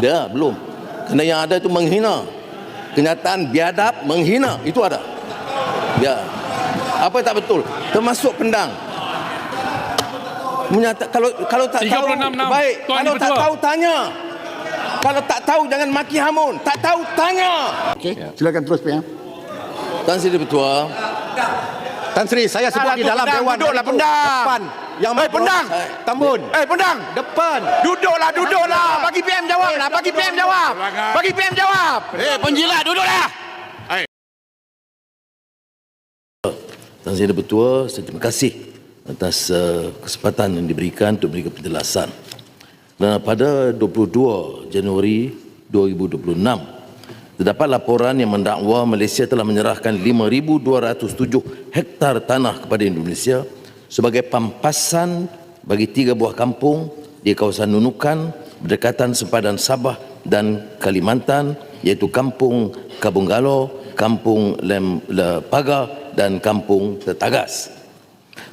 Dia belum. Kerana yang ada itu menghina. Kenyataan biadab menghina itu ada. Ya. Apa tak betul? Termasuk pendang. Menyata, kalau kalau tak tahu 36, baik, Tuan kalau tak tahu tanya. Kalau tak tahu jangan maki hamun. Tak tahu tanya. Okey, silakan terus PM. Tuan Sri Ketua, Tan Sri, saya sebut di dalam dewan. duduklah, pendang. Depan. Yang Eh, pendang. Tambun. Eh, pendang. Depan. Duduklah, duduklah. Bagi PM jawab lah. Bagi PM jawab. Bagi PM jawab. Eh, penjilat duduklah. Tuan Sri Ketua, saya terima kasih atas uh, kesempatan yang diberikan untuk memberikan penjelasan. Dan pada 22 Januari 2026, terdapat laporan yang mendakwa Malaysia telah menyerahkan 5,207 hektar tanah kepada Indonesia sebagai pampasan bagi tiga buah kampung di kawasan Nunukan berdekatan sempadan Sabah dan Kalimantan iaitu Kampung Kabunggalo, Kampung Lem Le Pagar dan Kampung Tetagas.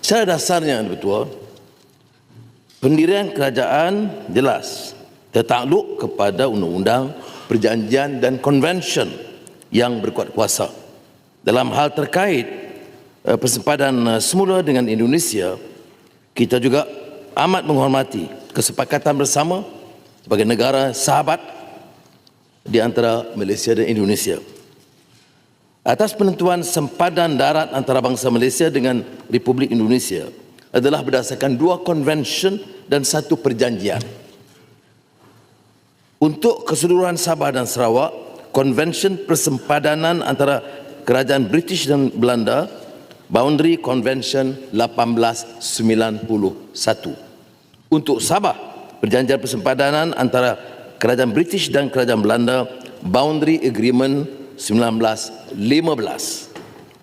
Secara dasarnya, Ketua, pendirian kerajaan jelas tertakluk kepada undang-undang, perjanjian dan konvensyen yang berkuat kuasa. Dalam hal terkait persempadan eh, semula dengan Indonesia, kita juga amat menghormati kesepakatan bersama sebagai negara sahabat di antara Malaysia dan Indonesia. Atas penentuan sempadan darat antara bangsa Malaysia dengan Republik Indonesia adalah berdasarkan dua konvensyen dan satu perjanjian. Untuk keseluruhan Sabah dan Sarawak, konvensyen persempadanan antara kerajaan British dan Belanda, Boundary Convention 1891. Untuk Sabah, perjanjian persempadanan antara kerajaan British dan kerajaan Belanda, Boundary Agreement 1915.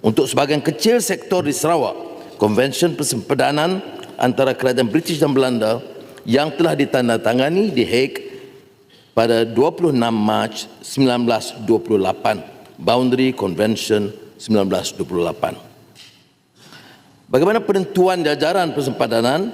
Untuk sebahagian kecil sektor di Sarawak, Konvensyen Persempadanan antara kerajaan British dan Belanda yang telah ditandatangani di Hague pada 26 Mac 1928, Boundary Convention 1928. Bagaimana penentuan jajaran persempadanan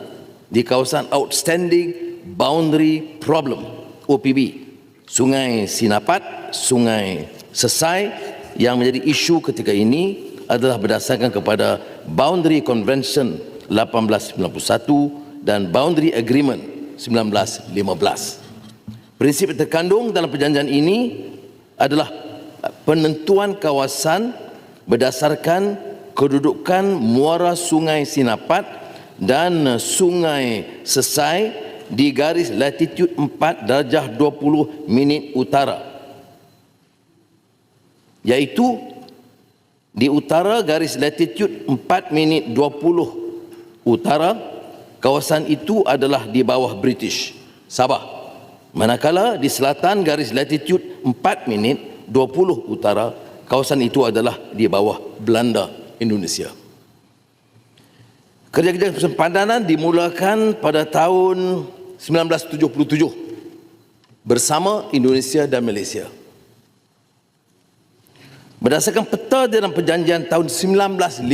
di kawasan Outstanding Boundary Problem OPB Sungai Sinapat, Sungai Sesai yang menjadi isu ketika ini adalah berdasarkan kepada Boundary Convention 1891 dan Boundary Agreement 1915. Prinsip yang terkandung dalam perjanjian ini adalah penentuan kawasan berdasarkan kedudukan muara Sungai Sinapat dan Sungai Sesai di garis latitude 4 darjah 20 minit utara. Iaitu di utara garis latitude 4 minit 20 utara kawasan itu adalah di bawah British Sabah. Manakala di selatan garis latitude 4 minit 20 utara kawasan itu adalah di bawah Belanda Indonesia kerja-kerja persempadanan dimulakan pada tahun 1977 bersama Indonesia dan Malaysia Berdasarkan peta dalam perjanjian tahun 1915,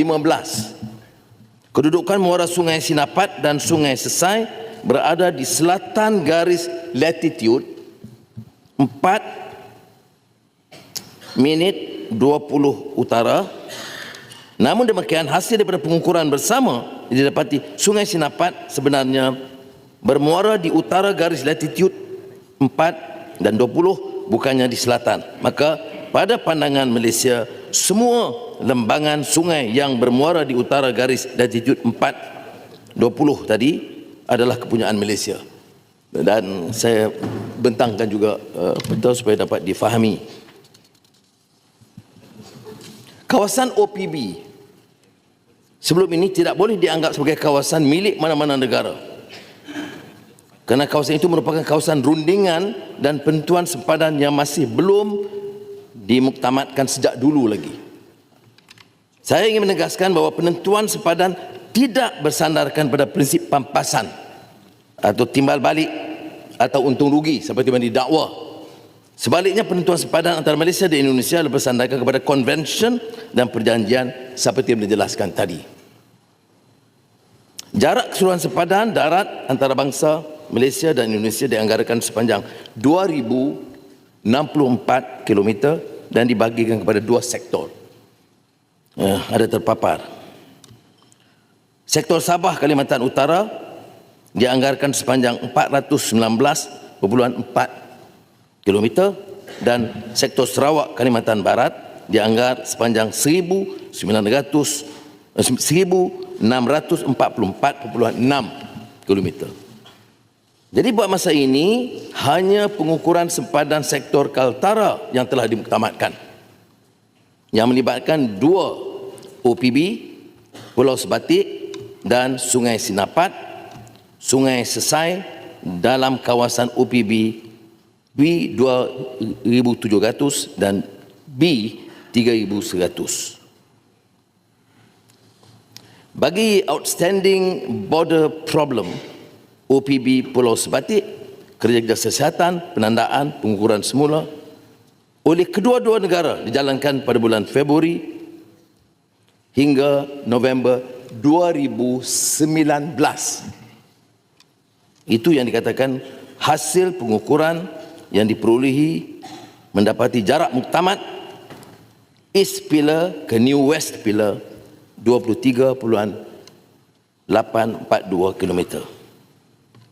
kedudukan muara Sungai Sinapat dan Sungai Sesai berada di selatan garis latitude 4 minit 20 utara. Namun demikian hasil daripada pengukuran bersama didapati Sungai Sinapat sebenarnya bermuara di utara garis latitude 4 dan 20 bukannya di selatan. Maka pada pandangan Malaysia semua lembangan sungai yang bermuara di utara garis latitude 4 20 tadi adalah kepunyaan Malaysia dan saya bentangkan juga uh, betul supaya dapat difahami kawasan OPB sebelum ini tidak boleh dianggap sebagai kawasan milik mana-mana negara kerana kawasan itu merupakan kawasan rundingan dan penentuan sempadan yang masih belum dimuktamadkan sejak dulu lagi. Saya ingin menegaskan bahawa penentuan sempadan tidak bersandarkan pada prinsip pampasan atau timbal balik atau untung rugi seperti yang didakwa. Sebaliknya penentuan sempadan antara Malaysia dan Indonesia lebih bersandarkan kepada konvensyen dan perjanjian seperti yang dijelaskan tadi. Jarak keseluruhan sempadan darat antara bangsa Malaysia dan Indonesia dianggarkan sepanjang 2,064 km dan dibagikan kepada dua sektor. Eh, ada terpapar. Sektor Sabah Kalimantan Utara dianggarkan sepanjang 419.4 km dan sektor Sarawak Kalimantan Barat dianggar sepanjang 1900 eh, 644.6 km. Jadi buat masa ini hanya pengukuran sempadan sektor Kaltara yang telah ditamatkan yang melibatkan dua OPB Pulau Sebatik dan Sungai Sinapat Sungai Sesai dalam kawasan OPB B2700 dan B3100. Bagi outstanding border problem OPB Pulau Sebatik, kerja-kerja kesihatan, penandaan, pengukuran semula oleh kedua-dua negara dijalankan pada bulan Februari hingga November 2019. Itu yang dikatakan hasil pengukuran yang diperolehi mendapati jarak muktamad East Pillar ke New West Pillar 23.842 km.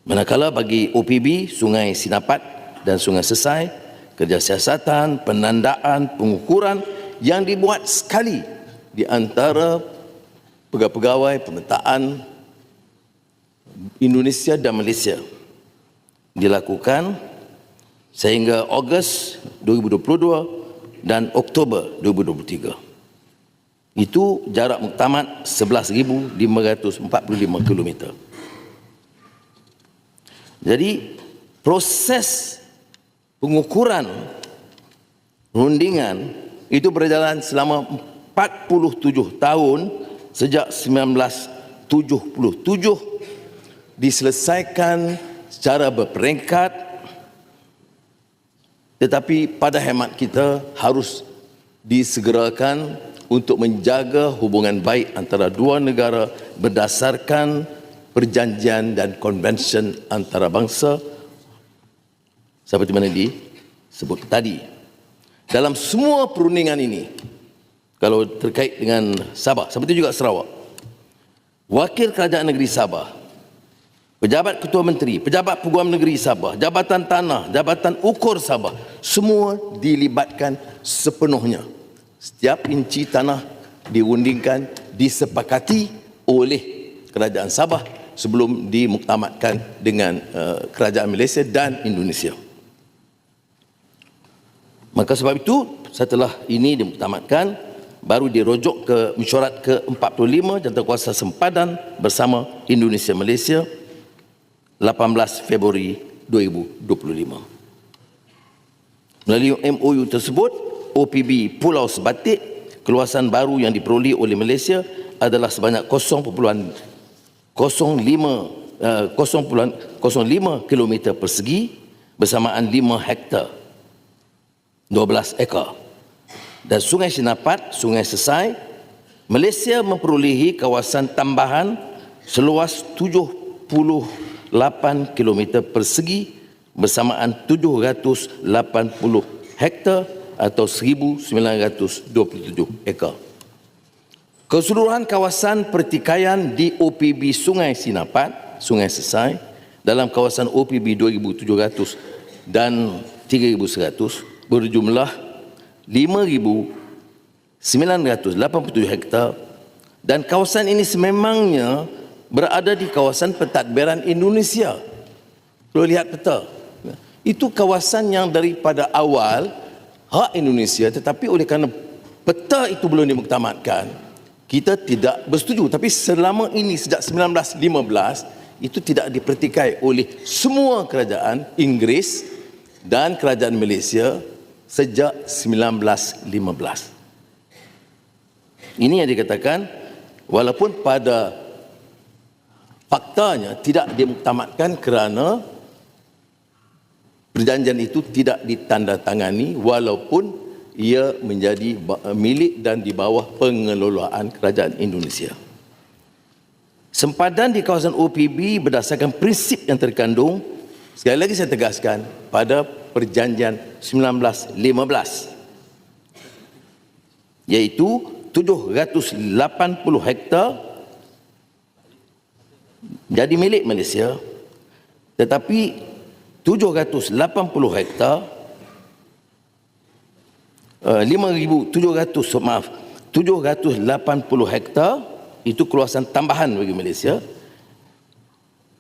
Manakala bagi OPB, Sungai Sinapat dan Sungai Sesai, kerja siasatan, penandaan, pengukuran yang dibuat sekali di antara pegawai-pegawai pemetaan Indonesia dan Malaysia dilakukan sehingga Ogos 2022 dan Oktober 2023. Itu jarak muktamad 11,545 km. Jadi proses pengukuran rundingan itu berjalan selama 47 tahun sejak 1977 diselesaikan secara berperingkat tetapi pada hemat kita harus disegerakan untuk menjaga hubungan baik antara dua negara berdasarkan perjanjian dan konvensyen antarabangsa seperti mana disebut tadi. Dalam semua perundingan ini, kalau terkait dengan Sabah, seperti juga Sarawak, Wakil Kerajaan Negeri Sabah, Pejabat Ketua Menteri, Pejabat Peguam Negeri Sabah, Jabatan Tanah, Jabatan Ukur Sabah, semua dilibatkan sepenuhnya. Setiap inci tanah diundingkan, disepakati oleh Kerajaan Sabah sebelum dimuktamadkan dengan uh, Kerajaan Malaysia dan Indonesia. Maka sebab itu setelah ini dimuktamadkan baru dirujuk ke mesyuarat ke-45 Jawatankuasa Sempadan bersama Indonesia Malaysia 18 Februari 2025. Melalui MOU tersebut, OPB Pulau Sebatik, keluasan baru yang diperoleh oleh Malaysia adalah sebanyak 0.05 uh, 0.05 km persegi bersamaan 5 hektar 12 ekar. Dan Sungai Sinapat, Sungai Sesai, Malaysia memperolehi kawasan tambahan seluas 78 km persegi bersamaan 780 hektar atau 1927 ekar. Keseluruhan kawasan pertikaian di OPB Sungai Sinapat, Sungai Sesai dalam kawasan OPB 2700 dan 3100 berjumlah 5,987 hektar dan kawasan ini sememangnya berada di kawasan pentadbiran Indonesia. Kalau lihat peta, itu kawasan yang daripada awal hak Indonesia tetapi oleh kerana peta itu belum dimuktamadkan, kita tidak bersetuju. Tapi selama ini sejak 1915 itu tidak dipertikai oleh semua kerajaan Inggeris dan kerajaan Malaysia sejak 1915. Ini yang dikatakan walaupun pada faktanya tidak dimuktamadkan kerana perjanjian itu tidak ditandatangani walaupun ia menjadi milik dan di bawah pengelolaan kerajaan Indonesia. Sempadan di kawasan OPB berdasarkan prinsip yang terkandung Sekali lagi saya tegaskan pada perjanjian 1915 iaitu 780 hektar jadi milik Malaysia tetapi 780 hektar uh, 5700 maaf 780 hektar itu keluasan tambahan bagi Malaysia.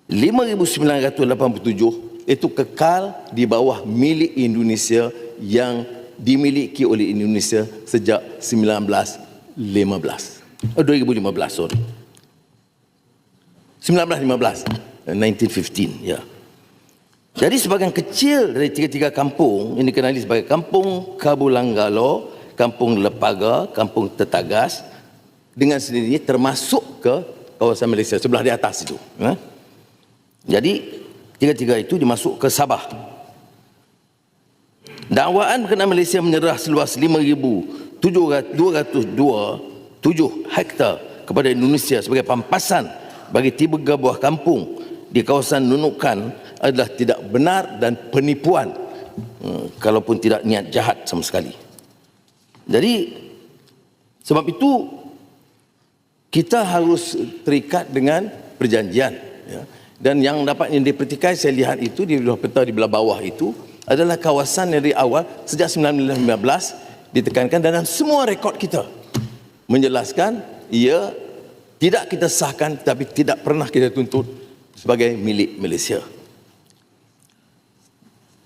5987 itu kekal di bawah milik Indonesia yang dimiliki oleh Indonesia sejak 1915 oh, 2015 sorry. 1915 eh, 1915 ya jadi sebagian kecil dari tiga-tiga kampung yang dikenali sebagai kampung Kabulanggalo, kampung Lepaga, kampung Tetagas dengan sendirinya termasuk ke kawasan Malaysia sebelah di atas itu. Ya. Jadi tiga-tiga itu dimasuk ke Sabah. Dakwaan berkenaan Malaysia menyerah seluas 5,202 7 hektar kepada Indonesia sebagai pampasan bagi tiga buah kampung di kawasan Nunukan adalah tidak benar dan penipuan hmm, kalaupun tidak niat jahat sama sekali. Jadi sebab itu kita harus terikat dengan perjanjian ya. dan yang dapat yang dipertikai saya lihat itu di belah peta di belah bawah itu adalah kawasan dari awal sejak 1915 ditekankan dalam semua rekod kita menjelaskan ia tidak kita sahkan tapi tidak pernah kita tuntut sebagai milik Malaysia.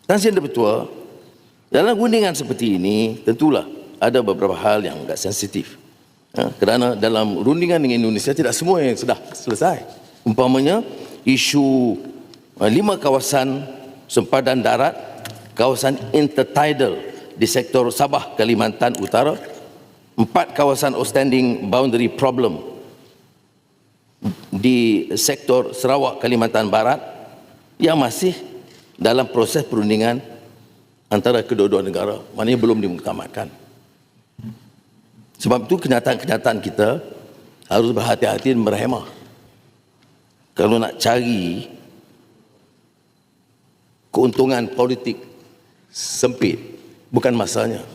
Dan saya bertua, dalam guntingan seperti ini, tentulah ada beberapa hal yang agak sensitif. Ha, kerana dalam rundingan dengan Indonesia tidak semua yang sudah selesai. Umpamanya isu uh, lima kawasan sempadan darat, kawasan intertidal di sektor Sabah, Kalimantan Utara, empat kawasan outstanding boundary problem di sektor Sarawak, Kalimantan Barat yang masih dalam proses perundingan antara kedua-dua negara maknanya belum dimuktamadkan sebab itu kenyataan-kenyataan kita harus berhati-hati dan berhemah. Kalau nak cari keuntungan politik sempit bukan masanya.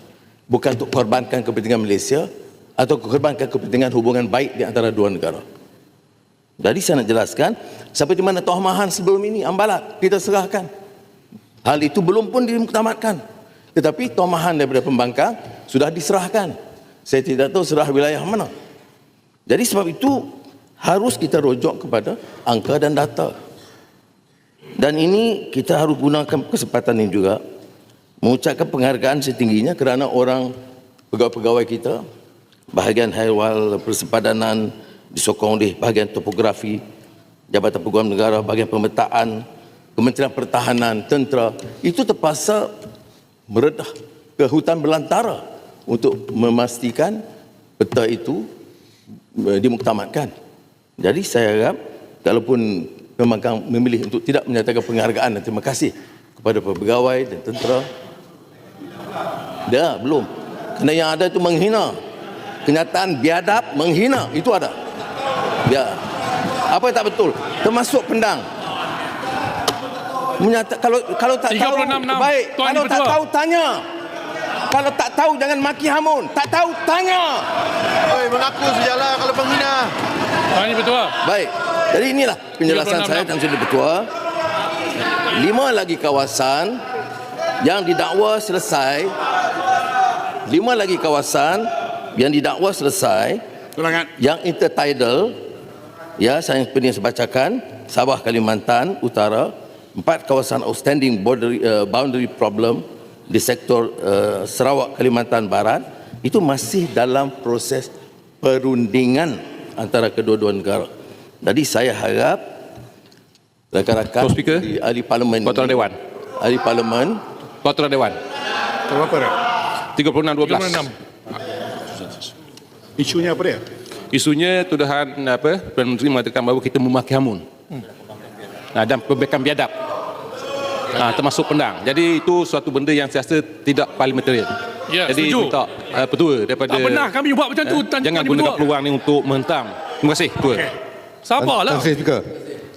Bukan untuk korbankan kepentingan Malaysia atau korbankan kepentingan hubungan baik di antara dua negara. Jadi saya nak jelaskan sampai di mana Toh Mahan sebelum ini Ambalat kita serahkan Hal itu belum pun dimuktamadkan. Tetapi tomahan daripada pembangkang sudah diserahkan. Saya tidak tahu serah wilayah mana. Jadi sebab itu harus kita rujuk kepada angka dan data. Dan ini kita harus gunakan kesempatan ini juga mengucapkan penghargaan setingginya kerana orang pegawai-pegawai kita bahagian haiwal persempadanan disokong oleh bahagian topografi Jabatan Peguam Negara bahagian pemetaan Kementerian Pertahanan, tentera itu terpaksa meredah ke hutan belantara untuk memastikan peta itu eh, dimuktamadkan. Jadi saya harap kalaupun pemegang memilih untuk tidak menyatakan penghargaan dan terima kasih kepada pegawai dan tentera. Dah, belum. Kerana yang ada itu menghina. Kenyataan biadab menghina, itu ada. Ya. Apa yang tak betul? Termasuk pendang menyata kalau kalau tak tahu 36, baik Tuan kalau tak tahu tanya. Kalau tak tahu jangan maki hamun. Tak tahu tanya. Oi, mengaku sejalan kalau penghina. Tuan Betul. baik. Jadi inilah penjelasan 36. saya dan sudah bertua lima lagi kawasan yang didakwa selesai. Lima lagi kawasan yang didakwa selesai. Ulangan. yang intertidal. Ya saya seperti yang saya bacakan Sabah Kalimantan Utara empat kawasan outstanding border, uh, boundary problem di sektor uh, Sarawak Kalimantan Barat itu masih dalam proses perundingan antara kedua-dua negara. Jadi saya harap rakan-rakan Tuan Speaker, di ahli parlimen Peraturan ini- Dewan. ahli parlimen Peraturan Dewan. Berapa dah? 36-12. Isunya apa dia? Isunya tuduhan apa Perdana Menteri mengatakan bahawa kita memaki hamun. Nah, dan perbaikan biadab. Ha, termasuk pendang. Jadi itu suatu benda yang saya rasa tidak parliamentarian. Ya, Jadi setuju. minta uh, petua daripada Tak benar kami buat macam tu. Eh, Tan- Jangan gunakan Dipertua. peluang ni untuk menghentam. Terima kasih, petua. Sabarlah. Tan Sri Speaker.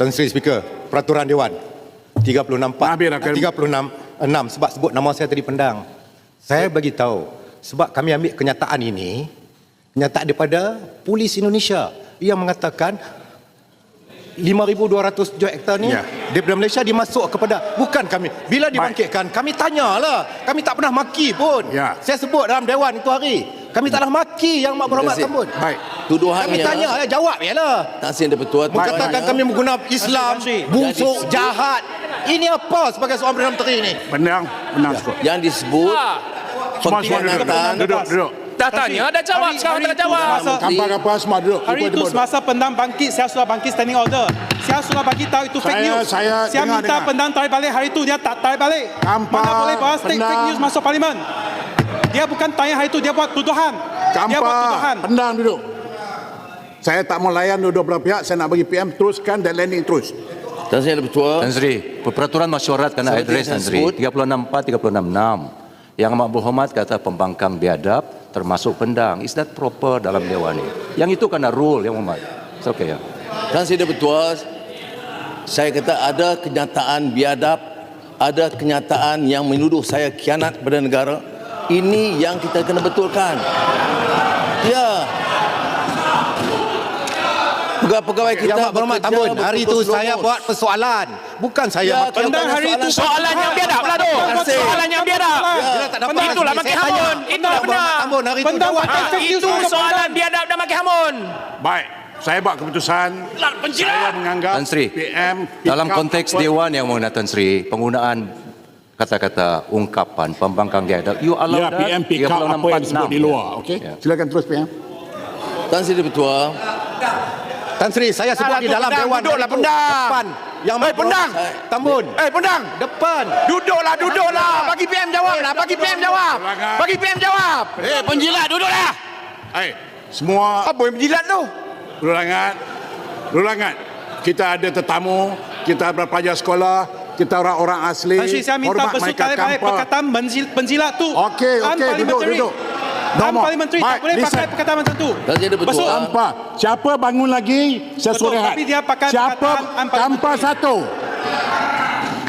Tan Sri Speaker. Peraturan Dewan. 36 Pak. Habis dah, Karim. 36 6 sebab sebut nama saya tadi pendang. Saya bagi tahu sebab kami ambil kenyataan ini kenyataan daripada polis Indonesia yang mengatakan 5200 juta hektar ni Ya. daripada Malaysia dimasuk kepada bukan kami bila dibangkitkan kami tanyalah kami tak pernah maki pun Ya. saya sebut dalam dewan itu hari kami tak pernah maki yang mak berhormat sambut Baik. Tuduhannya kami tanya ya jawab ya lah Tan Sri yang Pertua Katakan kami menggunakan Islam busuk jahat. Ini apa sebagai seorang Perdana Menteri ini? Pendang, pendang Ya. yang disebut Semua semua duduk. pengkhianatan Duduk, duduk. Dah tanya, dah jawab. Hari- Sekarang hari tak itu jawab. semasa- Kampar kapal semua duduk. Hari itu semasa pendang bangkit, saya sudah bangkit standing order. Saya sudah bagi tahu itu fake Saya- news. saya saya dengar, minta dengar. pendang tarik balik hari itu, dia tak tarik balik. Kampar, Mana boleh bawa fake, fake pendang. news masuk parlimen. Dia bukan tanya hari itu, dia buat tuduhan. dia buat tuduhan. Pendang duduk. Saya tak mau layan dua-dua belah pihak. Saya nak bagi PM teruskan dan landing terus. Tan Sri Tan Sri, peraturan masyarakat kena Seperti address Tan saya Sri. sebut. 364, 366. Yang amat berhormat kata pembangkang biadab termasuk pendang. Is that proper dalam dewan ini? Yang itu kena rule yang hormat. It's okay ya. Tan Sri yang Pertua saya kata ada kenyataan biadab ada kenyataan yang menuduh saya khianat pada negara ini yang kita kena betulkan ya pegawai-pegawai kita Yang Berhormat Tambun, hari itu saya buat persoalan. Bukan saya Ya, Pendang hari itu Soalan yang biadab lah tu. Soalan yang biadab. Dia Pendang Itulah Saya maki tanya. hamun. Itulah Berhormat benar. Tambun hari itu Itu soalan biadab dan maki hamun. Baik. Saya buat keputusan. Lah. Saya menganggap Tan Sri, PM dalam konteks dewan yang menggunakan Tan Sri, penggunaan kata-kata ungkapan pembangkang biadab, you allow Ya, that? PM pick up apa yang disebut di luar. Okey. Ya. Silakan terus PM. Tan Sri Pertua Tan Sri, saya sebut Alah, di dalam pendang, dewan. duduklah pendang. Depan. Yang Eh, Mak pendang. Berhormat Tambun. Eh, pendang. Depan. Duduklah, duduklah. Bagi PM jawab lah. Bagi PM jawab. Bagi PM jawab. Eh, penjilat duduklah. Hai, semua Apa yang penjilat tu? Lulangan, lulangan. Kita ada tetamu, kita ada pelajar sekolah, kita orang-orang asli. Tan Sri, saya minta balik tanpa- perkataan penjil- penjilat tu. Okey, okey, duduk, Duduk. Normal. Unparliamentary, tak boleh pakai perkataan macam tu. Sri yang Pertua Besut. Tanpa. Siapa bangun lagi, saya Betul, suruh rehat. tapi dia pakai Siapa tanpa satu.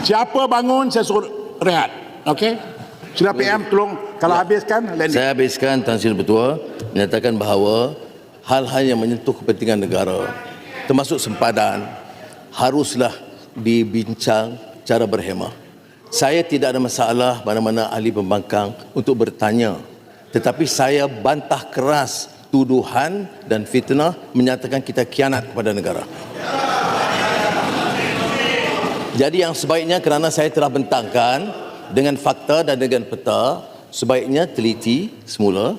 Siapa bangun, saya suruh rehat. Okey? Sila PM tolong kalau habiskan landing. Saya habiskan Tan Sri Pertua menyatakan bahawa hal-hal yang menyentuh kepentingan negara termasuk sempadan haruslah dibincang cara berhemah. Saya tidak ada masalah mana-mana ahli pembangkang untuk bertanya tetapi saya bantah keras tuduhan dan fitnah menyatakan kita khianat kepada negara. Jadi yang sebaiknya kerana saya telah bentangkan dengan fakta dan dengan peta, sebaiknya teliti semula.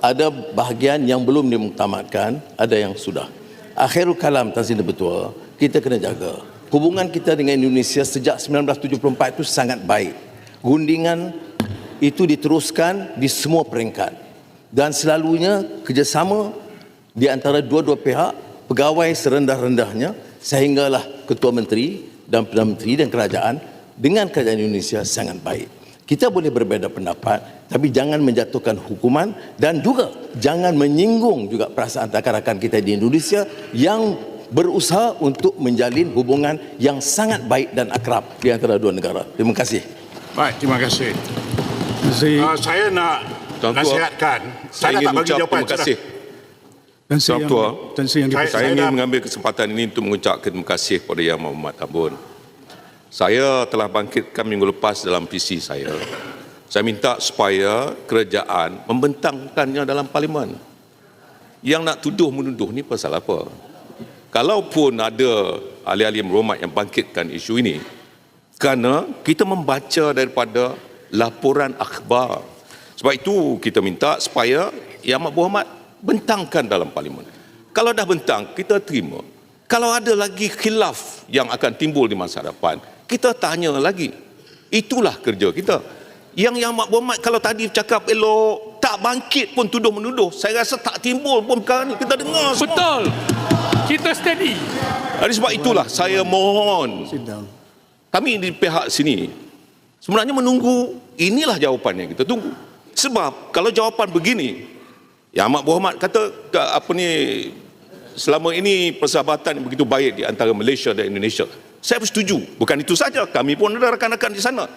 Ada bahagian yang belum dimuktamadkan, ada yang sudah. Akhirul kalam Tan Sri Bertua, kita kena jaga. Hubungan kita dengan Indonesia sejak 1974 itu sangat baik. Guntingan itu diteruskan di semua peringkat. Dan selalunya kerjasama di antara dua-dua pihak, pegawai serendah-rendahnya, sehinggalah Ketua Menteri dan Perdana Menteri dan kerajaan dengan kerajaan Indonesia sangat baik. Kita boleh berbeza pendapat, tapi jangan menjatuhkan hukuman dan juga jangan menyinggung juga perasaan rakan-rakan kita di Indonesia yang berusaha untuk menjalin hubungan yang sangat baik dan akrab di antara dua negara. Terima kasih. Baik, terima kasih. Uh, saya nak Tuan nasihatkan. Saya Saya, ingin tak bagi mengucap jawapan. terima kasih. Dan Tuan yang, Ketua, Tan Sri yang Saya-. Saya saya ingin dah- mengambil kesempatan ini untuk mengucapkan terima kasih kepada Yang Muhammad Tambun. Saya telah bangkitkan minggu lepas dalam PC saya. Saya minta supaya kerajaan membentangkannya dalam parlimen. Yang nak tuduh menuduh ni pasal apa? Kalaupun ada ahli-ahli meromat yang bangkitkan isu ini, kerana kita membaca daripada laporan akhbar. Sebab itu kita minta supaya Yang Amat Berhormat bentangkan dalam parlimen. Kalau dah bentang, kita terima. Kalau ada lagi khilaf yang akan timbul di masa depan, kita tanya lagi. Itulah kerja kita. Yang Yang Amat Berhormat kalau tadi cakap elok, tak bangkit pun tuduh menuduh. Saya rasa tak timbul pun perkara ni. Kita dengar semua. Betul. Kita steady. Oleh sebab itulah saya mohon kami di pihak sini sebenarnya menunggu inilah jawapan yang kita tunggu. Sebab kalau jawapan begini, yang Amat Berhormat kata ke- apa ni selama ini persahabatan yang begitu baik di antara Malaysia dan Indonesia. Saya bersetuju. Bukan itu saja, kami pun ada rakan-rakan di sana.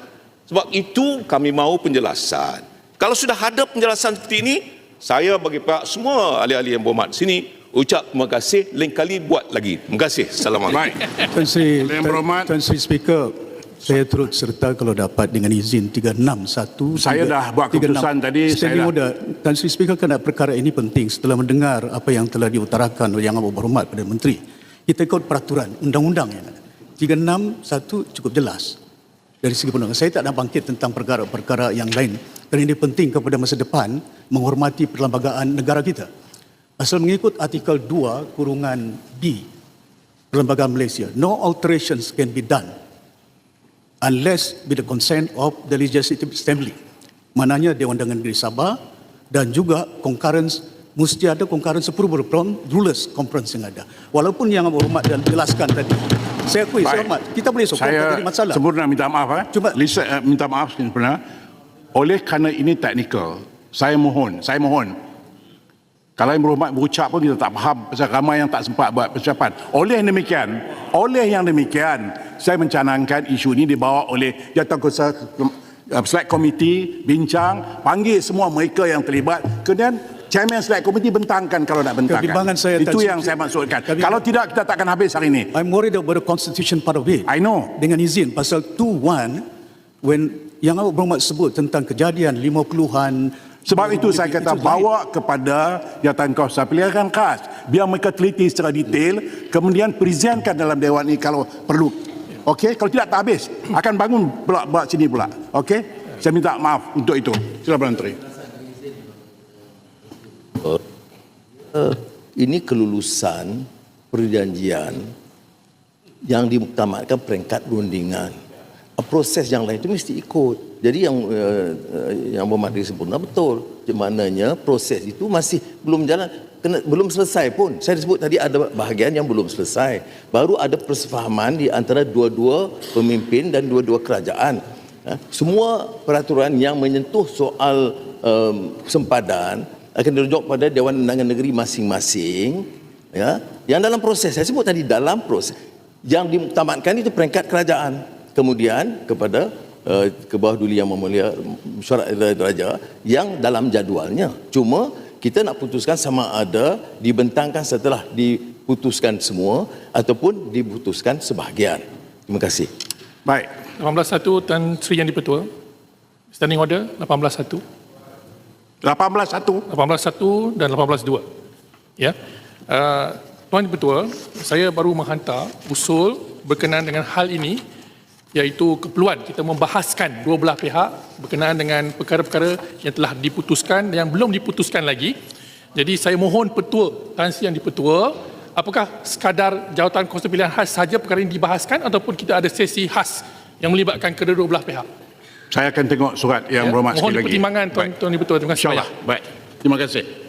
Sebab itu kami mahu penjelasan. Kalau sudah ada penjelasan seperti ini, saya bagi pihak semua ahli-ahli yang berhormat sini ucap terima kasih, lain kali buat lagi. Terima kasih. Assalamualaikum. Baik. Tuan Sri. Tuan Sri Speaker, saya turut serta kalau dapat dengan izin 361. Saya dah buat keputusan tadi, saya Standing dah- order. Tuan Sri Speaker kerana perkara ini penting setelah mendengar apa yang telah diutarakan oleh Yang Amat Berhormat pada Menteri. Kita ikut peraturan, undang-undang yang ada. 361 cukup jelas dari segi perundangan. Saya tak nak bangkit tentang perkara-perkara yang lain kerana ini penting kepada masa depan menghormati perlembagaan negara kita. Asal mengikut artikel 2 kurungan B Perlembagaan Malaysia, no alterations can be done unless with the consent of the Legislative Assembly. Maknanya Dewan Undangan Negeri Sabah dan juga concurrence mesti ada concurrence approval from rulers conference yang ada. Walaupun yang berhormat dan jelaskan tadi. Saya akui, saya Baik. hormat. Kita boleh sokong Saya tak jadi masalah. sempurna minta maaf. Eh. Cuba- Lisa, eh, minta maaf sempurna. Oleh kerana ini teknikal, saya mohon, saya mohon. Kalau yang berhormat berucap pun kita tak faham pasal ramai yang tak sempat buat persiapan. Oleh demikian, oleh yang demikian, saya mencanangkan isu ini dibawa oleh Jawatankuasa uh, Select Committee, bincang, panggil semua mereka yang terlibat. Kemudian Chairman Select Committee bentangkan kalau nak bentangkan. Kebimbangan saya, Itu yang saya maksudkan. Kebimbangan- Kalau tidak, kita takkan habis hari ini. I'm worried about the constitution part of it. I know. Dengan izin pasal 21 when yang awak berhormat sebut tentang kejadian 50-an Sebab itu saya kata bawa kepada Jawatankuasa Pilihan Khas biar mereka teliti secara detail kemudian presentkan dalam dewan ini kalau perlu. Okey, kalau tidak tak habis akan bangun pula buat sini pula. Okey? Saya minta maaf untuk itu. Silakan Menteri. ini kelulusan perjanjian yang dimuktamadkan peringkat rundingan. Proses yang lain itu mesti ikut. Jadi yang uh, yang diri sempurna betul. Di mananya proses itu masih belum jalan kena, belum selesai pun. Saya sebut tadi ada bahagian yang belum selesai. Baru ada persefahaman di antara dua-dua pemimpin dan dua-dua kerajaan. Ha? Semua peraturan yang menyentuh soal um, sempadan akan dirujuk pada Dewan Undangan Negeri masing-masing ya yang dalam proses saya sebut tadi dalam proses yang dimuktamadkan itu peringkat kerajaan kemudian kepada uh, ke bawah duli yang memulia mesyuarat raja yang dalam jadualnya cuma kita nak putuskan sama ada dibentangkan setelah diputuskan semua ataupun diputuskan sebahagian terima kasih Baik. 18.1 Tan Sri Yang Dipertua. Standing order 18.1. 18.1. 18.1 dan 18.2. Ya. Uh, Tuan Dipertua, saya baru menghantar usul berkenaan dengan hal ini iaitu keperluan kita membahaskan dua belah pihak berkenaan dengan perkara-perkara yang telah diputuskan dan yang belum diputuskan lagi. Jadi saya mohon petua Tan Sri Yang Dipertua apakah sekadar jawatan kuasa pilihan khas saja perkara ini dibahaskan ataupun kita ada sesi khas yang melibatkan kedua-dua belah pihak. Saya akan tengok surat yang Ya, berhormat mohon sekali lagi. pertimbangan Tuan Baik. Tuan Dipertua. Terima kasih. InsyaAllah. Baik. Terima kasih.